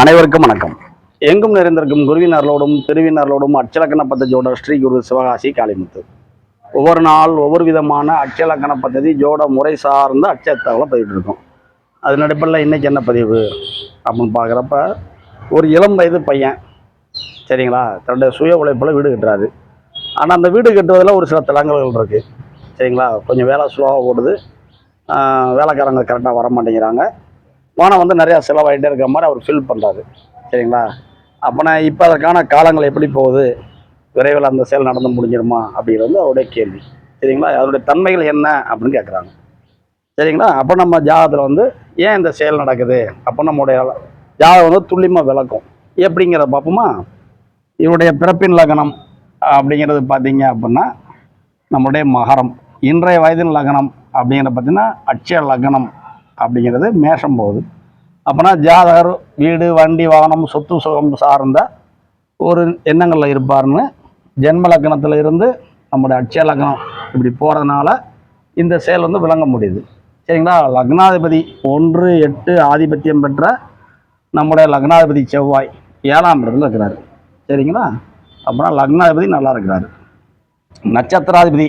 அனைவருக்கும் வணக்கம். எங்கும் நிறைந்திருக்கும் குருவினர்களோடும் திருவினர்களோடும் அச்சலக்கண பத்ததியோட ஸ்ரீ குரு சிவகாசி காளிமுத்து. ஒவ்வொரு நாள் ஒவ்வொரு விதமான அச்சலக்கண பத்ததி ஜோட முறை சார்ந்த அச்சத்தகவலை பதிவிட்டு இருக்கோம். அதன் அடிப்படையில் இன்னைக்கு என்ன பதிவு அப்படின்னு பார்க்குறப்ப ஒரு இளம் வயது பையன் சரிங்களா? தன்னுடைய சுய உழைப்பில் வீடு கட்டுறாரு. ஆனால் அந்த வீடு கட்டுவதில் ஒரு சில தடங்கல்கள் இருக்குது சரிங்களா? கொஞ்சம் வேலை ஸ்லோவாக ஓடுது வேலைக்காரங்க கரெக்டாக வர மாட்டேங்கிறாங்க பணம் வந்து நிறையா செலவாகிட்டே இருக்கிற மாதிரி அவர் ஃபீல் பண்ணுறாரு சரிங்களா? அப்போனா இப்போ அதற்கான காலங்கள் எப்படி போகுது? விரைவில் அந்த செயல் நடந்து முடிஞ்சிருமா அப்படிங்கிறது வந்து அவருடைய கேள்வி. சரிங்களா? அதனுடைய தன்மைகள் என்ன? அப்படின்னு கேட்குறாங்க சரிங்களா? அப்போ நம்ம ஜாதகத்தில் வந்து ஏன் இந்த செயல் நடக்குது? அப்போ நம்முடைய ஜாதகம் வந்து துல்லியமாக விளக்கும். எப்படிங்கிறத பார்ப்போமா இவருடைய பிறப்பின் லக்னம் அப்படிங்கிறது பார்த்தீங்க அப்படின்னா நம்முடைய மகரம். இன்றைய வயதின் லக்னம் அப்படிங்கிறத பார்த்தீங்கன்னா அட்சய லக்னம் அப்படிங்கிறது மேஷம் போகுது. அப்போனா ஜாதகர் வீடு வண்டி வாகனம் சொத்து சுகம் சார்ந்த ஒரு எண்ணங்களில் இருப்பார்னு ஜென்ம லக்னத்தில் இருந்து நம்முடைய அட்சய லக்னம் இப்படி போகிறதுனால இந்த செயல் வந்து விளங்க முடியுது. சரிங்களா? லக்னாதிபதி ஒன்று எட்டு ஆதிபத்தியம் பெற்ற நம்முடைய லக்னாதிபதி செவ்வாய் ஏழாம் இடத்துல இருக்கிறார். சரிங்களா? அப்புறம் லக்னாதிபதி நல்லா இருக்கிறார். நட்சத்திராதிபதி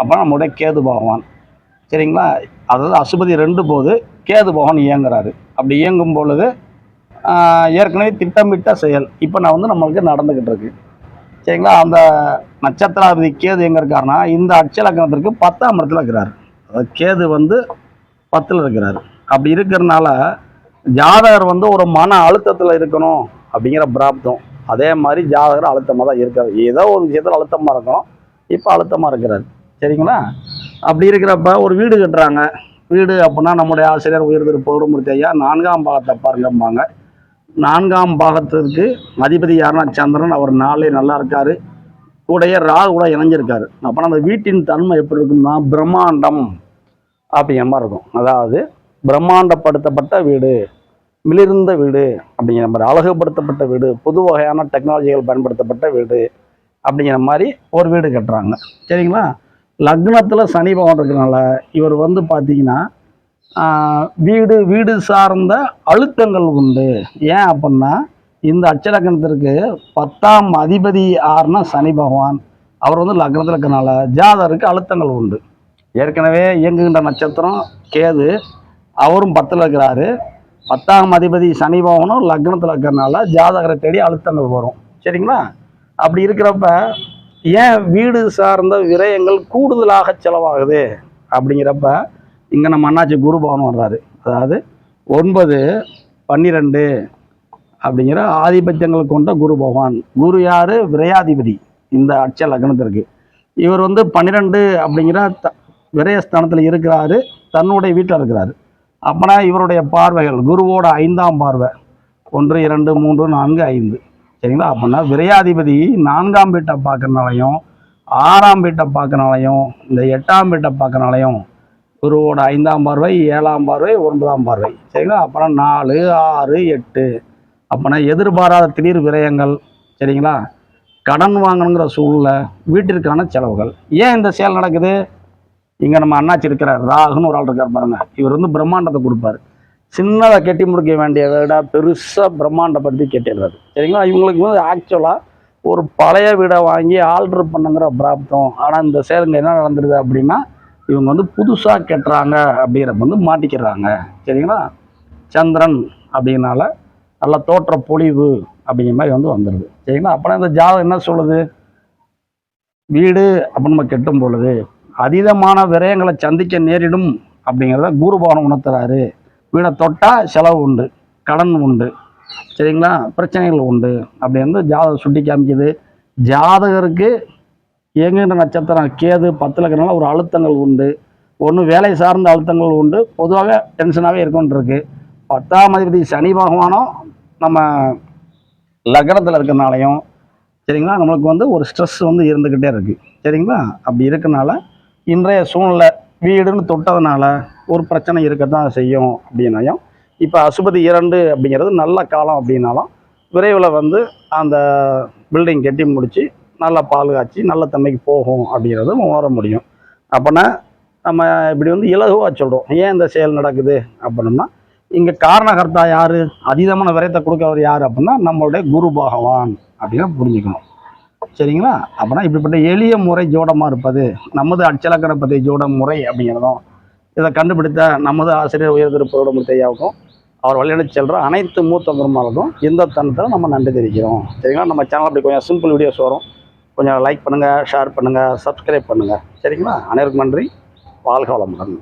அப்போ நம்முடைய கேது பகவான். சரிங்களா? அதாவது அசுபதி ரெண்டு போது கேது பகவான் இயங்குறாரு. அப்படி இயங்கும் பொழுது ஏற்கனவே திட்டமிட்ட செயல். இப்போ நான் வந்து நம்மளுக்கு நடந்துக்கிட்டு இருக்கு. சரிங்களா? அந்த நட்சத்திராதிபதி கேது எங்கே இருக்காருன்னா இந்த அட்சலக்கணத்திற்கு பத்தாம் இடத்துல இருக்கிறார். அதாவது கேது வந்து பத்தில் இருக்கிறார். அப்படி இருக்கிறனால ஜாதகர் வந்து ஒரு மன அழுத்தத்தில் இருக்கணும் அப்படிங்கிற பிராப்தம். அதே மாதிரி ஜாதகர் அழுத்தமாக தான் இருக்காரு. ஏதோ ஒரு விஷயத்தில் அழுத்தமாக இருக்கும். இப்போ அழுத்தமாக இருக்கிறார். சரிங்களா? அப்படி இருக்கிறப்ப ஒரு வீடு கட்டுறாங்க. வீடு அப்படின்னா நம்முடைய ஆசிரியர் உயர் திரு பௌரமூர்த்தி ஐயா. நான்காம் பாகத்தை பாருங்கம்பாங்க. நான்காம் பாகத்திற்கு அதிபதி யாருன்னா சந்திரன். அவர் நாளே நல்லா இருக்காரு. கூடைய ராகு கூட இணைஞ்சிருக்காரு. அப்போனா அந்த வீட்டின் தன்மை எப்படி இருக்கும்னா பிரம்மாண்டம் அப்படிங்கிற மாதிரி இருக்கும். அதாவது பிரம்மாண்டப்படுத்தப்பட்ட வீடு மிளிர்ந்த வீடு அப்படிங்கிற மாதிரி அழகுபடுத்தப்பட்ட வீடு புது வகையான டெக்னாலஜிகள் பயன்படுத்தப்பட்ட வீடு அப்படிங்கிற மாதிரி ஒரு வீடு கட்டுறாங்க. சரிங்களா? லக்னத்தில் சனி பகவான் இருக்கிறனால இவர் வந்து பார்த்தீங்கன்னா வீடு வீடு சார்ந்த அழுத்தங்கள் உண்டு. ஏன் அப்படின்னா இந்த அச்சலக்கணத்திற்கு பத்தாம் அதிபதி ஆறுனா சனி பகவான். அவர் வந்து லக்னத்தில் இருக்கிறனால ஜாதகருக்கு அழுத்தங்கள் உண்டு. ஏற்கனவே இயங்குகின்ற நட்சத்திரம் கேது அவரும் பத்தில் இருக்கிறாரு. பத்தாம் அதிபதி சனி பகவானும் லக்னத்தில் இருக்கிறனால ஜாதகரை தேடி அழுத்தங்கள் வரும். சரிங்களா? அப்படி இருக்கிறப்ப ஏன் வீடு சார்ந்த விரயங்கள் கூடுதலாக செலவாகுது? அப்படிங்கிறப்ப இங்கே நம்ம அண்ணாச்சி குரு பவன் வர்றாரு. அதாவது ஒன்பது பன்னிரெண்டு அப்படிங்கிற ஆதிபத்தியங்கள் கொண்ட குரு பகவான். குரு யார்? விரையாதிபதி. இந்த அட்ச லக்னத்திற்கு. இவர் வந்து பன்னிரெண்டு அப்படிங்கிற த விரயஸ்தானத்தில் இருக்கிறாரு. தன்னுடைய வீட்டில் இருக்கிறாரு. அப்போனா இவருடைய பார்வைகள் குருவோட ஐந்தாம் பார்வை. ஒன்று இரண்டு மூன்று நான்கு ஐந்து. சரிங்களா? அப்படின்னா விரையாதிபதி நான்காம் வீட்டை பார்க்கறனாலையும் ஆறாம் வீட்டை பார்க்கறனாலையும் இந்த எட்டாம் வீட்டை பார்க்கறனாலையும் குருவோட ஐந்தாம் பார்வை ஏழாம் பார்வை ஒன்பதாம் பார்வை. சரிங்களா? அப்புறம் நாலு ஆறு எட்டு. அப்போனா எதிர்பாராத திடீர் விரயங்கள் சரிங்களா? கடன் வாங்கணுங்கிற சூழ்நிலை வீட்டிற்கான செலவுகள். ஏன் இந்த செயல் நடக்குது? இங்கே நம்ம அண்ணாச்சி இருக்கிறார் ராகுன்னு ஒரு ஆள் இருக்கார் பாருங்க. இவர் வந்து பிரம்மாண்டத்தை கொடுப்பாரு. சின்னதாக கட்டி முடிக்க வேண்டிய விட பெருசாக பிரம்மாண்டப்படுத்தி கட்டிடுறாரு சரிங்களா? இவங்களுக்கு வந்து ஆக்சுவலாக ஒரு பழைய வீடை வாங்கி ஆல்ட்ரு பண்ணுங்கிற பிராப்தம். ஆனால் இந்த செயலுங்க என்ன நடந்துருது அப்படின்னா இவங்க வந்து புதுசாக கட்டுறாங்க அப்படிங்கிறப்ப வந்து மாட்டிக்கிறாங்க. சரிங்களா? சந்திரன் அப்படின்னால நல்ல தோற்ற பொழிவு அப்படிங்கிற மாதிரி வந்து வந்துடுது சரிங்களா? அப்போனா இந்த ஜாதகம் என்ன சொல்லுது? வீடு அப்படின்னு நம்ம கெட்டும் பொழுது அதீதமான விரயங்களை சந்திக்க நேரிடும் அப்படிங்கிறத குருபவனம் உணர்த்துறாரு. வீடை தொட்டால் செலவு உண்டு கடன் உண்டு சரிங்களா? பிரச்சனைகள் உண்டு. அப்படி வந்து ஜாதகம் சுட்டி காமிக்குது. ஜாதகருக்கு இயங்குகின்ற நட்சத்திரம் கேது பத்தில் இருக்கிறனால ஒரு அழுத்தங்கள் உண்டு. ஒன்று வேலை சார்ந்த அழுத்தங்கள் உண்டு. பொதுவாக டென்ஷனாகவே இருக்குன்றிருக்கு. பத்தாம் அதிபதி சனி பகவானும் நம்ம லக்னத்தில் இருக்கிறனாலையும் சரிங்களா? நம்மளுக்கு வந்து ஒரு ஸ்ட்ரெஸ் வந்து இருந்துக்கிட்டே இருக்குது சரிங்களா? அப்படி இருக்கனால இன்றைய சூழ்நிலை வீடுன்னு தொட்டதுனால ஒரு பிரச்சனை இருக்கத்தான் செய்யும் அப்படின்னாயும் இப்போ அசுபதி இரண்டு அப்படிங்கிறது நல்ல காலம் அப்படின்னாலும் விரைவில் வந்து அந்த பில்டிங் கட்டி முடித்து நல்லா பால் காய்ச்சி நல்ல தன்மைக்கு போகும் அப்படிங்கிறது உணர முடியும். அப்போனா நம்ம இப்படி வந்து இலகுவாக சொல்கிறோம் ஏன் இந்த செயல் நடக்குது அப்படின்னா இங்கே காரணகர்த்தா யார்? அதீதமான விரயத்தை கொடுக்கறவர் யார் அப்படின்னா நம்மளுடைய குரு பகவான் அப்படின்னு புரிஞ்சுக்கணும். சரிங்களா? அப்படின்னா இப்படிப்பட்ட எளிய முறை ஜோடமாக இருப்பது நமது அச்சலக்கண ஜோட முறை அப்படிங்கிறதும் இதை கண்டுபிடித்த நமது ஆசிரியர் உயர் திருப்பூரோட முத்தையாவுக்கும் அவர் வழிநடத்தி செல்கிற அனைத்து மூத்த குருமாருக்கும் இந்த தருணத்தில் நம்ம நன்றி தெரிவிக்கிறோம். சரிங்களா? நம்ம சேனல் அப்படி கொஞ்சம் சிம்பிள் வீடியோஸ் வரும். கொஞ்சம் லைக் பண்ணுங்கள் ஷேர் பண்ணுங்கள் சப்ஸ்கிரைப் பண்ணுங்கள் சரிங்களா? அனைவருக்கும் நன்றி. வாழ்க வளமுடன்.